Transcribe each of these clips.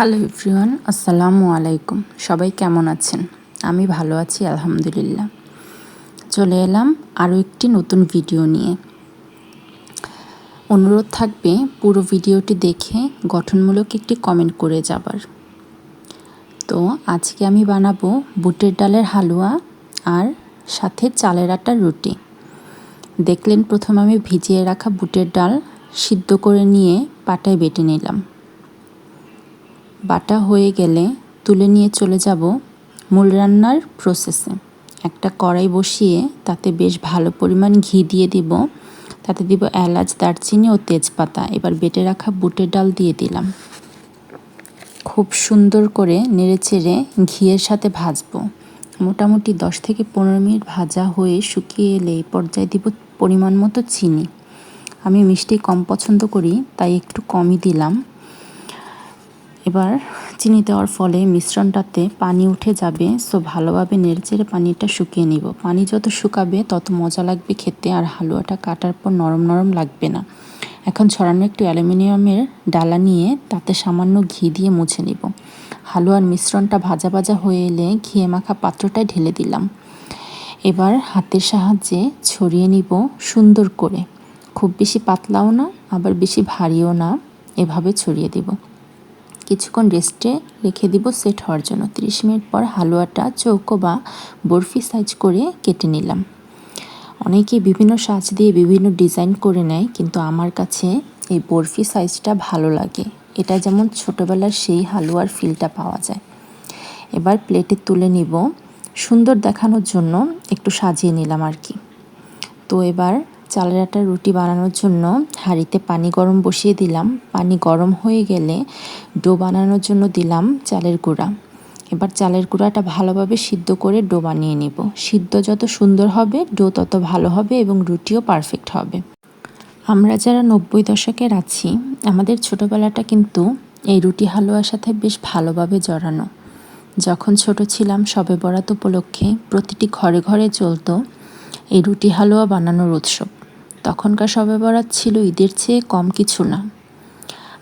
Hello everyone, আসসালামু আলাইকুম। সবাই কেমন আছেন? আমি ভালো আছি, আলহামদুলিল্লাহ। চলে এলাম আরও একটি নতুন ভিডিও নিয়ে। অনুরোধ থাকবে পুরো ভিডিওটি দেখে গঠনমূলক একটি কমেন্ট করে যাবার। তো আজকে আমি বানাবো বুটের ডালের হালুয়া আর সাথে চালের আটার রুটি। দেখলেন প্রথম আমি ভিজিয়ে রাখা বুটের ডাল সিদ্ধ করে নিয়ে পাটায় বেটে নিলাম। বাটা হয়ে গেলে তুলে নিয়ে চলে যাব মূল রান্নার প্রসেসে একটা কড়াই বসিয়ে তাতে বেশ ভালো পরিমাণ ঘি দিয়ে দিব। তাতে দিব এলাচ, দারচিনি ও তেজপাতা। এবার বেটে রাখা বুটের ডাল দিয়ে দিলাম। খুব সুন্দর করে নেড়ে চেড়ে ঘিয়ের সাথে ভাজবো। মোটামুটি দশ থেকে পনেরো মিনিট ভাজা হয়ে শুকিয়ে এলে এই পর্যায়ে দিব পরিমাণ মতো চিনি। আমি মিষ্টি কম পছন্দ করি, তাই একটু কমই দিলাম। এবার চিনি দেওয়ার ফলে মিশ্রণটাতে পানি উঠে যাবে সো ভালোভাবে নেড়েচেড়ে পানিটা শুকিয়ে নিব। পানি যত শুকাবে, তত মজা লাগবে খেতে আর হালুয়াটা কাটার পর নরম নরম লাগবে না। এখন ছড়ানো একটু অ্যালুমিনিয়ামের ডালা নিয়ে তাতে সামান্য ঘি দিয়ে মুছে নিব। হালুয়ার মিশ্রণটা ভাজা ভাজা হয়ে এলে ঘিয়ে মাখা পাত্রটায় ঢেলে দিলাম। এবার হাতের সাহায্যে ছড়িয়ে নিব সুন্দর করে। খুব বেশি পাতলাও না, আবার বেশি ভারীও না, এভাবে ছড়িয়ে দিব। কিছুক্ষণ রেস্টে রেখে দিব সেট হওয়ার জন্য। 30 মিনিট পর হালুয়াটা, চৌকো বা বরফি সাইজ করে কেটে নিলাম। অনেকে বিভিন্ন সাজ দিয়ে বিভিন্ন ডিজাইন করে নেয়, কিন্তু আমার কাছে এই বরফি সাইজটা ভালো লাগে। এটা যেমন ছোটোবেলার সেই হালুয়ার ফিলটা পাওয়া যায়। এবার প্লেটে তুলে নিব। সুন্দর দেখানোর জন্য একটু সাজিয়ে নিলাম আর কি। তো এবার চালের আটার রুটি বানানোর জন্য হাঁড়িতে পানি গরম বসিয়ে দিলাম। পানি গরম হয়ে গেলে ডো বানানোর জন্য দিলাম চালের গুঁড়া। এবার চালের গুঁড়াটা ভালোভাবে সিদ্ধ করে ডো বানিয়ে নিব। সিদ্ধ যত সুন্দর হবে, ডো তত ভালো হবে এবং রুটিও পারফেক্ট হবে। আমরা যারা নব্বই দশকের আছি, আমাদের ছোটোবেলাটা কিন্তু এই রুটি হালুয়ার সাথে বেশ ভালোভাবে জড়ানো। যখন ছোট ছিলাম সবে বরাত উপলক্ষে প্রতিটি ঘরে ঘরে চলতো এই রুটি হালুয়া বানানোর উৎসব। তখনকার সবে বরাত ছিল ঈদের চেয়ে কম কিছু না।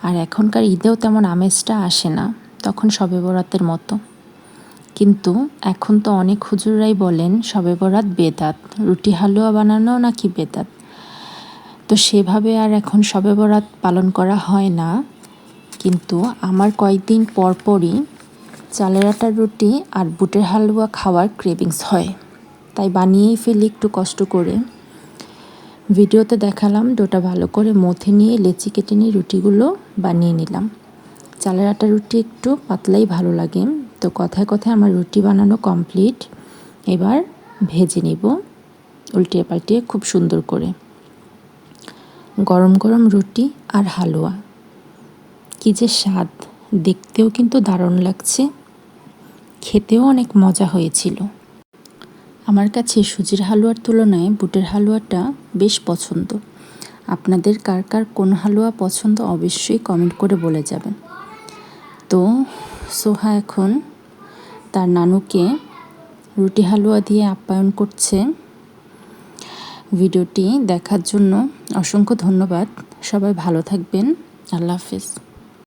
আর এখনকার ঈদেও তেমন আমেজটা আসে না, তখন সবে বরাতের মতো। কিন্তু এখন তো অনেক হুজুরাই বলেন, সবে বরাত বেদাত, রুটি হালুয়া বানানো নাকি বেদাত। তো সেভাবে আর এখন সবে বরাত পালন করা হয় না। কিন্তু আমার কয়েকদিন পরপরই চালের আটার রুটি আর বুটের হালুয়া খাওয়ার ক্রেভিংস হয়। তাই বানিয়েই ফেলি একটু কষ্ট করে। ভিডিওতে দেখালাম ডোটা ভালো করে মথে নিয়ে লেচি কেটে নিয়ে রুটিগুলো বানিয়ে নিলাম। চালের আটা রুটি একটু পাতলাই ভালো লাগে। তো কথায় কথায় আমার রুটি বানানো কমপ্লিট। এবার ভেজে নিব উল্টিয়ে পাল্টিয়ে খুব সুন্দর করে। গরম গরম রুটি আর হালুয়া। কী যে স্বাদ! দেখতেও কিন্তু দারুণ লাগছে। খেতেও অনেক মজা হয়েছিল। আমার কাছে সুজির হালুয়ার তুলনায় বুটের হালুয়াটা বেশ পছন্দ। আপনাদের কার কার কোন হালুয়া পছন্দ অবশ্যই কমেন্ট করে বলে যাবেন। তো, সোহা এখন তার নানুকে রুটি হালুয়া দিয়ে আপ্যায়ন করছে। ভিডিওটি দেখার জন্য অসংখ্য ধন্যবাদ। সবাই ভালো থাকবেন। আল্লাহ হাফিজ।